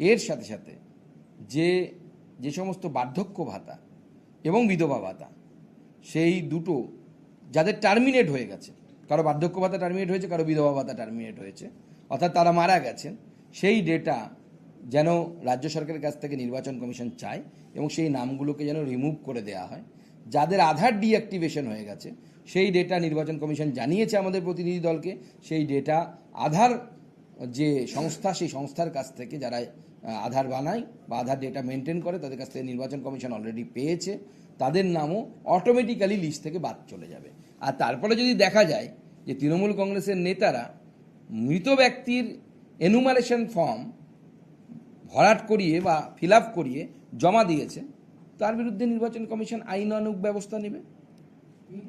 এর সাথে সাথে যে যে সমস্ত বার্ধক্য ভাতা এবং বিধবা ভাতা, সেই দুটো যাদের টার্মিনেট হয়ে গেছে, কারও বার্ধক্য ভাতা টার্মিনেট হয়েছে, কারও বিধবা ভাতা টার্মিনেট হয়েছে, অর্থাৎ তারা মারা গেছেন, সেই ডেটা যেন রাজ্য সরকারের কাছ থেকে নির্বাচন কমিশন চায় এবং সেই নামগুলোকে যেন রিমুভ করে দেওয়া হয়। যাদের আধার ডিঅ্যাক্টিভেশন হয়ে গেছে, সেই ডেটা নির্বাচন কমিশন জানিয়েছে আমাদের প্রতিনিধি দলকে, সেই ডেটা আধার যে সংস্থা, সেই সংস্থার কাছ থেকে যারা আধার বানায় বা আধার ডেটা মেনটেন করে, তাদের কাছ থেকে নির্বাচন কমিশন অলরেডি পেয়েছে। তাদের নামও অটোমেটিক্যালি লিস্ট থেকে বাদ চলে যাবে। আর তারপরে যদি দেখা যায় যে তৃণমূল কংগ্রেসের নেতারা মৃত ব্যক্তির এনুমারেশন ফর্ম ভরাট করিয়ে বা ফিল করিয়ে জমা দিয়েছে, তার বিরুদ্ধে নির্বাচন কমিশন আইনানুগ ব্যবস্থা নেবে।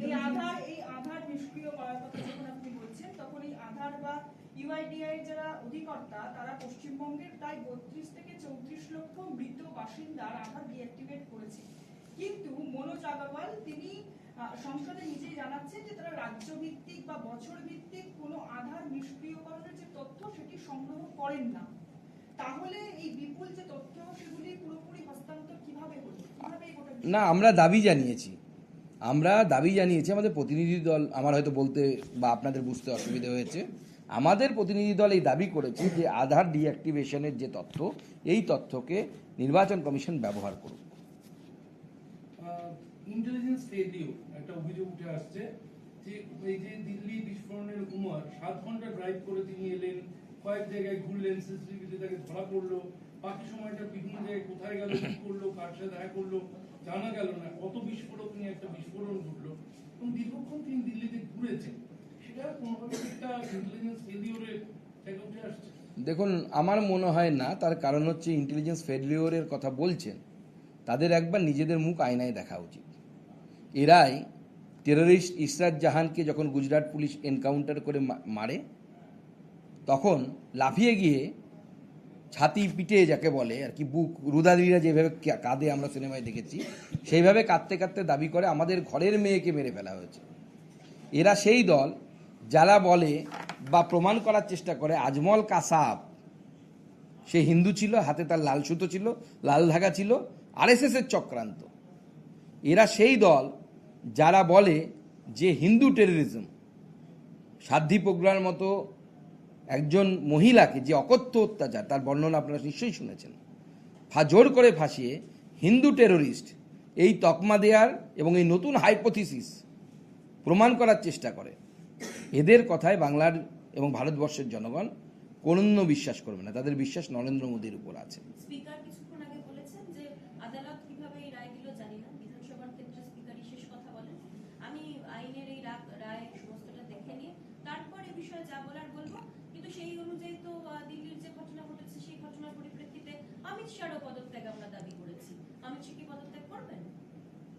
এই আধার এই আধার নিষ্ক্রিয় করার কথা যখন আপনি বলছেন, তখন এই আধার বা ইউআইডিআই যারা অধিকর্তা, তারা পশ্চিমবঙ্গের প্রায় বত্রিশ থেকে চৌত্রিশ লক্ষ মৃত বাসিন্দার আধার ডিঅ্যাক্টিভেট করেছে। কিন্তু মনোজ আগরওয়াল, তিনি সংসদে নিজেই জানাচ্ছেন যে তারা রাজ্য ভিত্তিক বা বছর ভিত্তিক কোনো আধার নিষ্ক্রিয়করণের যে তথ্য, সেটি সংগ্রহ করেন না। তাহলে এই বিপুল যে তথ্য, সেগুলি পুরোপুরি হস্তান্তর কীভাবে হলো? কীভাবে না, আমরা দাবি জানিয়েছি। আমরা দাবি জানিয়েছি, আমাদের প্রতিনিধি দল, আমার হয়তো বলতে বা আপনাদের বুঝতে অসুবিধা হয়েছে। আমাদের প্রতিনিধি দল এই দাবি করেছে যে আধার ডিঅ্যাক্টিভেশনের যে তথ্য, এই তথ্যকে নির্বাচন কমিশন ব্যবহার করুক। ইন্টেলিজেন্স রেডিও একটা অভিযোগ উঠে আসছে যে এই যে দিল্লি বিস্ফোরণের উমর, সাত ঘণ্টা ড্রাইভ করে তিনি এলেন, কয়েক জায়গায় ঘুরলেন সিসিটিভিতে তাকে ধরা পড়ল, বাকি সময়টা বিভিন্ন জায়গায় কোথায় গেল, কি করল, কার সাথে দেখা করল, জানা গেল না, কত বিস্ফোরক নিয়ে একটা বিস্ফোরণ ঘটলো। এবং দীর্ঘক্ষণ তিনি দিল্লিতে ঘুরেছেন। দেখুন, আমার মনে হয় না, তার কারণ হচ্ছে ইন্টেলিজেন্স ফেলিওরের কথা বলছেন। তাদের একবার নিজেদের মুখ আয়নায় দেখা উচিত। এরাই টেররিস্ট ইসরাত জাহানকে যখন গুজরাট পুলিশ এনকাউন্টার করে মারে, তখন লাফিয়ে গিয়ে ছাতি পিটে যাকে বলে, আর কি বুক রুদাদিরা যেভাবে কাঁদে আমরা সিনেমায় দেখেছি, সেইভাবে কাঁদতে কাঁদতে দাবি করে আমাদের ঘরের মেয়েকে মেরে ফেলা হয়েছে। এরা সেই দল যারা বলে বা প্রমাণ করার চেষ্টা করে, আজমল কাসাব, সে হিন্দু ছিল, হাতে তার লাল সুতো ছিল, লাল ধাগা ছিল, আরএসএস এর চক্রান্ত। এরা সেই দল যারা বলে যে হিন্দু টেররিজম সাধ্বী প্রজ্ঞার মতো একজন মহিলাকে যে অকথ্য অত্যাচার, তার বর্ণনা আপনারা নিশ্চয়ই শুনেছেন। ফা- জোর করে ফাঁসিয়ে হিন্দু টেরোরিস্ট এই তকমা দেয়ার এবং এই নতুন হাইপোথিসিস প্রমাণ করার চেষ্টা করে। এদের কথায় বাংলার এবং ভারতবর্ষের জনগণ কোনো বিশ্বাস করবে না। তাদের বিশ্বাস নরেন্দ্র মোদীর উপর আছে।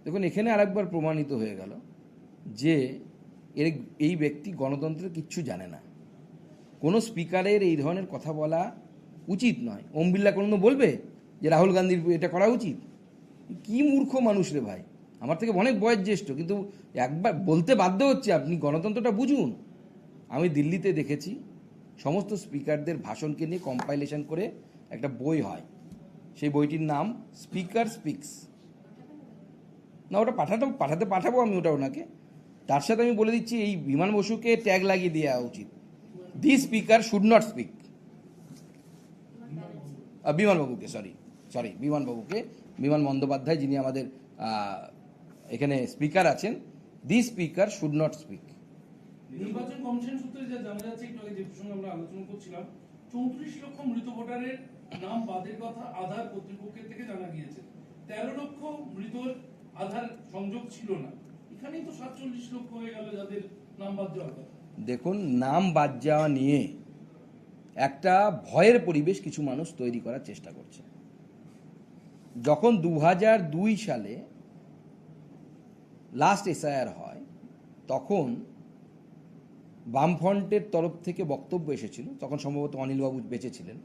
দেখুন এখানে আরেকবার প্রমাণিত হয়ে গেল যে এর এই ব্যক্তি গণতন্ত্রের কিচ্ছু জানে না। কোনো স্পিকারের এই ধরনের কথা বলা উচিত নয়। ওম বিল্লা কোনো বলবে যে রাহুল গান্ধীর এটা করা উচিত? কি মূর্খ মানুষ রে ভাই? আমার থেকে অনেক বয়স জ্যেষ্ঠ, কিন্তু একবার বলতে বাধ্য হচ্ছে আপনি গণতন্ত্রটা বুঝুন। আমি দিল্লিতে দেখেছি, সমস্ত স্পিকারদের ভাষণকে নিয়ে কম্পাইলেশন করে একটা বই হয়। সেই বইটির নাম স্পিকার স্পিক্স। না, ওটা পাঠাতে পাঠাতে পাঠাবো আমি ওটা ওনাকে। তার সাথে আমি বলে দিচ্ছি, এই বিমান বসুকে ট্যাগ লাগিয়ে দেওয়া উচিত। The speaker should not speak বিমানবাবুকে sorry sorry বিমানবাবুকে বিমান বন্দ্যোপাধ্যায়, যিনি আমাদের এখানে স্পিকার আছেন the speaker should not speak নির্বাচন কমিশন সূত্রে যা জানা যাচ্ছে, একটু আগে যে প্রসঙ্গে আমরা আলোচনা করছিলাম, চৌত্রিশ লক্ষ মৃত ভোটারের নাম বাদের কথা আধার কর্তৃপক্ষের থেকে জানা গিয়েছে। তেরো লক্ষ আধার সংযোগ ছিল না। দেখুন, নাম বাদ যাওয়া নিয়ে একটা ভয়ের পরিবেশ কিছু মানুষ তৈরি করার চেষ্টা করছে। যখন দু দুই সালে লাস্ট এসআইআর হয়, তখন বামফ্রন্টের তরফ থেকে বক্তব্য এসেছিল, তখন সম্ভবত অনিলবাবু বেঁচে ছিলেন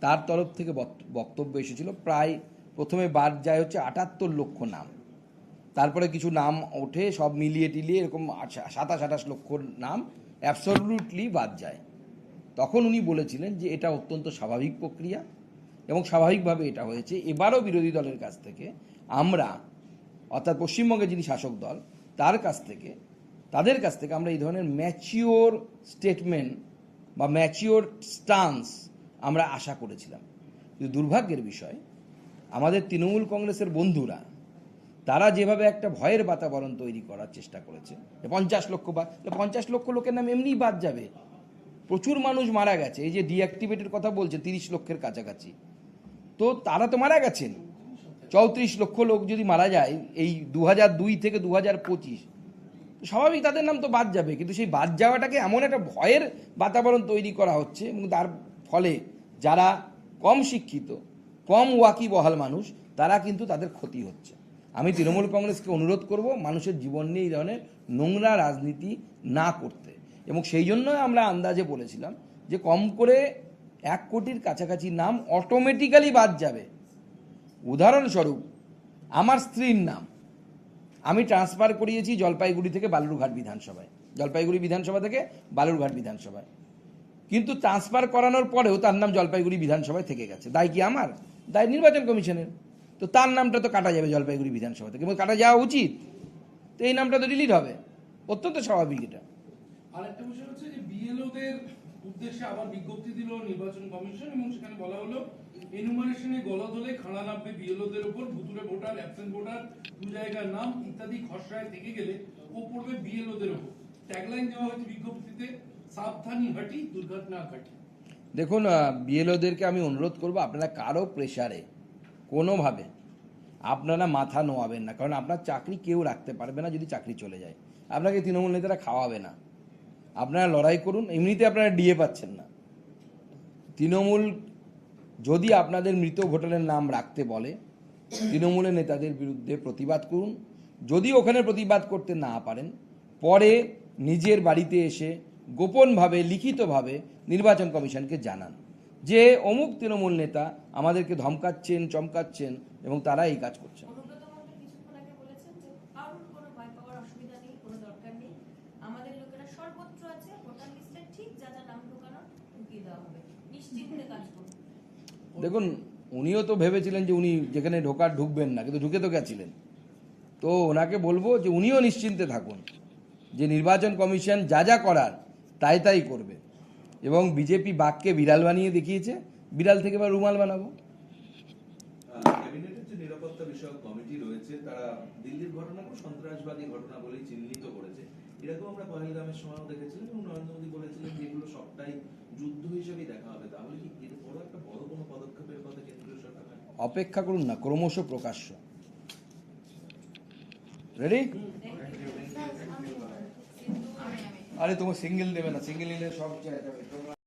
তার তরফ থেকে বক্ত- বক্তব্য এসেছিল, প্রায় প্রথমে বাদ যায় হচ্ছে আটাত্তর লক্ষ নাম। তারপরে কিছু নাম ওঠে, সব মিলিয়ে টিলিয়ে এরকম সাতাশ, আঠাশ লক্ষ নাম অ্যাবসলুটলি বাদ যায়। তখন উনি বলেছিলেন যে এটা অত্যন্ত স্বাভাবিক প্রক্রিয়া এবং স্বাভাবিকভাবে এটা হয়েছে। এবারও বিরোধী দলের কাছ থেকে আমরা, অর্থাৎ পশ্চিমবঙ্গের যিনি শাসক দল, তার কাছ থেকে, তাদের কাছ থেকে আমরা এই ধরনের ম্যাচিওর স্টেটমেন্ট বা ম্যাচিওর স্টান্স আমরা আশা করেছিলাম। কিন্তু দুর্ভাগ্যের বিষয়, আমাদের তৃণমূল কংগ্রেসের বন্ধুরা তারা যেভাবে একটা ভয়ের বাতাবরণ তৈরি করার চেষ্টা করেছে পঞ্চাশ লক্ষ বা পঞ্চাশ লক্ষ লোকের নাম এমনিই বাদ যাবে। প্রচুর মানুষ মারা গেছে, এই যে ডিঅ্যাক্টিভেটের কথা বলছে, তিরিশ লক্ষের কাছাকাছি। তো তারা তো মারা গেছেন। চৌত্রিশ লক্ষ লোক যদি মারা যায়, এই দু দুই থেকে দু হাজার পঁচিশ স্বাভাবিক তাদের নাম তো বাদ যাবে, কিন্তু সেই বাদ যাওয়াটাকে এমন একটা ভয়ের বাতাবরণ তৈরি করা হচ্ছে, এবং তার ফলে যারা কম শিক্ষিত, কম ওয়াকিবহাল মানুষ, তারা কিন্তু তাদের ক্ষতি হচ্ছে। আমি তৃণমূল কংগ্রেসকে অনুরোধ করব মানুষের জীবন নিয়ে এই ধরনের নোংরা রাজনীতি না করতে। এবং সেই জন্য আমরা আন্দাজে বলেছিলাম যে কম করে এক কোটির কাছাকাছি নাম অটোমেটিক্যালি বাদ যাবে। উদাহরণস্বরূপ, আমার স্ত্রীর নাম। আমি ট্রান্সফার করিয়েছি জলপাইগুড়ি থেকে বালুরঘাট বিধানসভায়। জলপাইগুড়ি বিধানসভা থেকে বালুরঘাট বিধানসভায়। কিন্তু ট্রান্সফার করানোর পরেও তার নাম জলপাইগুড়ি বিধানসভায় থেকে গেছে। দায় কি আমার? দায় নির্বাচন কমিশনের। তো তার নামটা তো কাটা যাবে জলপাইগুড়ি বিধানসভা থেকে এবং কাটা যাওয়া উচিত। তো এই নামটা তো ডিলিট হবে। অত্যন্ত স্বাভাবিক এটা। আর একটা বিষয় হচ্ছে যে বিএলওদের উদ্দেশ্যে আবার বিজ্ঞপ্তি দিল নির্বাচন কমিশন এবং সেখানে বলা হলো এনুমারেশনে খাড়া নামবে বিএলওদের উপর ভুতুরে ভোটার অ্যাবসেন্ট ভোটার দু জায়গার নাম ইত্যাদি খসড়ায় থেকে গেলে ও পড়বে বিএলওদের উপর। ট্যাগলাইন দেওয়া হয়েছে বিজ্ঞপ্তিতে সাবধানী হাঁটি দুর্ঘটনা ঘাটি। দেখুন বিএলওদেরকে আমি অনুরোধ করব আপনারা কারও প্রেসারে কোনোভাবে আপনারা মাথা নোয়াবেন না, কারণ আপনার চাকরি কেউ রাখতে পারবে না যদি চাকরি চলে যায়। আপনাকে তৃণমূল নেতারা খাওয়াবে না। আপনারা লড়াই করুন, এমনিতে আপনারা ডিএ পাচ্ছেন না। তৃণমূল যদি আপনাদের মৃত ভোটারের নাম রাখতে বলে, তৃণমূলের নেতাদের বিরুদ্ধে প্রতিবাদ করুন। যদি ওখানে প্রতিবাদ করতে না পারেন, পরে নিজের বাড়িতে এসে গোপনভাবে, লিখিতভাবে নির্বাচন কমিশনকে জানান। যে অমুক তৃণমূল নেতা আমাদেরকে ধমকাচ্ছেন চমকাচ্ছেন এবং তারা এই কাজ করছেন দেখুন উনিও তো ভেবেছিলেন যে উনি যেখানে ঢোকার ঢুকবেন না কিন্তু ঢুকে তো গেছিলেন। তো ওনাকে বলব যে উনিও নিশ্চিন্তে থাকুন যে নির্বাচন কমিশন যা যা করার তাই তাই করবে। এবং বিজেপি বাঘকে বিড়াল বানিয়ে দেখিয়েছে বিড়াল থেকে এবার রুমাল বানাবো। নিরাপত্তা বিষয়ক কমিটি রয়েছে তারা দিল্লির ঘটনাকে সন্ত্রাসবাদী ঘটনা বলেই চিহ্নিত করেছে। এরকম আমরা পহেলগামের সময়ও দেখেছিলাম এবং নরেন্দ্র মোদী বলেছিলেন যে এগুলো সবটাই যুদ্ধ হিসেবেই দেখা হবে। তাহলে কি এর বড় একটা বড় কোনো পদক্ষেপের কথা কেন্দ্রীয় সরকার অপেক্ষা করুন না ক্রমশ প্রকাশ্য। রেডি আরে তোমার সিঙ্গেল দেবে না সিঙ্গেল নিলে সব। তোমরা-